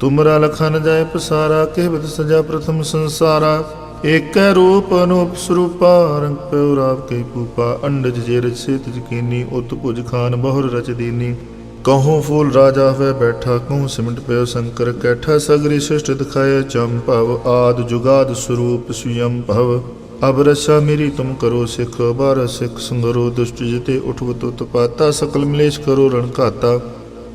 ਤੁਮਰਾ ਲਖਨ ਜਾਏ ਪਸਾਰਾ ਕਹਿਵਤ ਸਜਾ ਪ੍ਰਥਮ ਸੰਸਾਰਾ। ਏਕੈ ਰੂਪ ਅਨੂਪ ਸਰੂਪਾ, ਰੰਗ ਪਿਉ ਰਾਵ ਕੇ ਪੂਪਾ ਅੰਡਜ ਜੇ ਰਚ ਸੇਤ ਜਕੀਨੀ ਉਤ ਭੁਜ ਖਾਨ ਬਹੁਰ ਰਚ ਦੀਨੀ। ਕਹੂੰ ਫੂਲ ਰਾਜਾ ਹੋਏ ਬੈਠਾ, ਕਹੂੰ ਸਿਮਟ ਪਿਓ ਸ਼ੰਕਰ ਕੈਠਾ। ਸਗਰੀ ਸ੍ਰਿਸ਼ਟ ਦਿਖਾਏ ਭਵ, ਆਦ ਜੁਗਾਦ ਸਰੂਪ ਸੁਯਮ ਭਵ। ਅਬ ਰਸਾ ਮੇਰੀ ਤੁਮ ਕਰੋ ਸਿਖ ਬਾਰ ਸਿਖ ਸੰਗਰੋ ਦੁਸ਼ਟ ਜਿਤੇ ਉਠਵਤ ਉਤਪਾਤਾ ਸਕਲ ਮਲੇਸ਼ ਕਰੋ ਰਣ ਘਾਤਾ।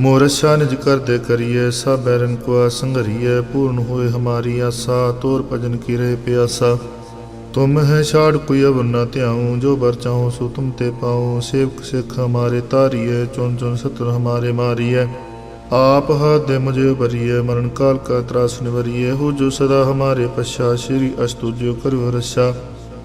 ਮੋਰਸ਼ਾ ਨਿਜ ਕਰਦੇ ਕਰੀਏ ਸਭ ਬੈਰਨ ਕੋ ਸੰਗਰੀਏ ਪੂਰਨ ਹੋਏ ਹਮਾਰੀ ਆਸਾ, ਤੋਰ ਭਜਨ ਕੀ ਰਹੇ ਪਿਆਸਾ। ਤੁਮ ਹੈ ਛਾੜ ਕੋਈ ਅਵਰ ਨਾ ਧਿਆਉ, ਜੋ ਬਰ ਚਾਹੋ ਸੋ ਤੁਮ ਤੇ ਪਾਉ। ਸੇਵਕ ਸਿੱਖ ਹਮਾਰੇ ਤਾਰੀਏ, ਚੁਣ ਚੁਣ ਸਤਰ ਹਮਾਰੇ ਮਾਰੀਏ। ਆਪ ਹੱਥ ਦੇ ਮੁਝੇ ਭਰੀਏ, ਮਰਨ ਕਾਲ ਕਾ ਤਰਾਸ ਨਿਵਰੀਏ। ਹੋ ਜੋ ਸਦਾ ਹਮਾਰੇ ਪਛਾ, ਸ਼੍ਰੀ ਅਸਤੁਜਿਓ ਕਰਿਓ ਰਸ਼ਾ।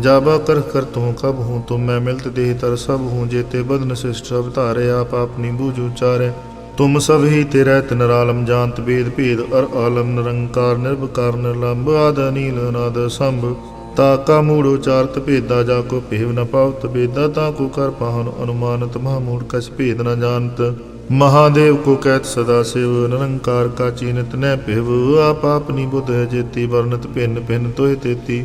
ਜਾਬਾ ਕਰ ਕਰ ਤੂੰ ਕਬ ਹੂੰ ਤੁਮ ਮੈਂ ਮਿਲਤ ਦੇਹ ਤਰ ਸਭ ਹੂੰ ਜੇਤੇ ਬਦਨ ਸਿਸ਼ਟ ਅਵਤਾਰੇ ਆਪ ਆਪਣੀ ਬੂਝ ਉਚਾਰੇ ਤੁਮ ਸਭ ਹੀ ਤੇ ਰਹਿਤ ਨਰਾਲਮ ਜਾਣਤ ਬੇਦ ਭੇਦ, ਅਰ ਆਲਮ ਨਿਰੰਕਾਰ ਨਿਰਭਕਾਰ ਨਿਰਲੰਭ ਆਦ ਅਨੀਲ, ਅਨਾਦ ਸੰਭ। ਤਾ ਕਾ ਮੂੜ ਉਚਾਰਤ ਭੇਦਾ, ਜਾ ਕੋ ਭੇਵ ਨ ਪਾਵਤ ਬੇਦਾ ਤਾ ਕੋ ਕਰ ਪਾਹਨ ਅਨੁਮਾਨਤ, ਮਹਾ ਮੂੜ ਕਛ ਭੇਦ ਨ ਜਾਣਤ। ਮਹਾਦੇਵ ਕੋ ਕਹਿਤ ਸਦਾ ਸਿਵ, ਨਿਰੰਕਾਰ ਕਾ ਚੀਨਤ ਨੈ ਭਿਵ। ਆਪ ਆਪਨੀ ਬੁੱਧ ਹੈ ਜੇਤੀ ਵਰਨਤ ਭਿੰਨ ਭਿੰਨ ਤੋਹਿ ਤੇਤੀ।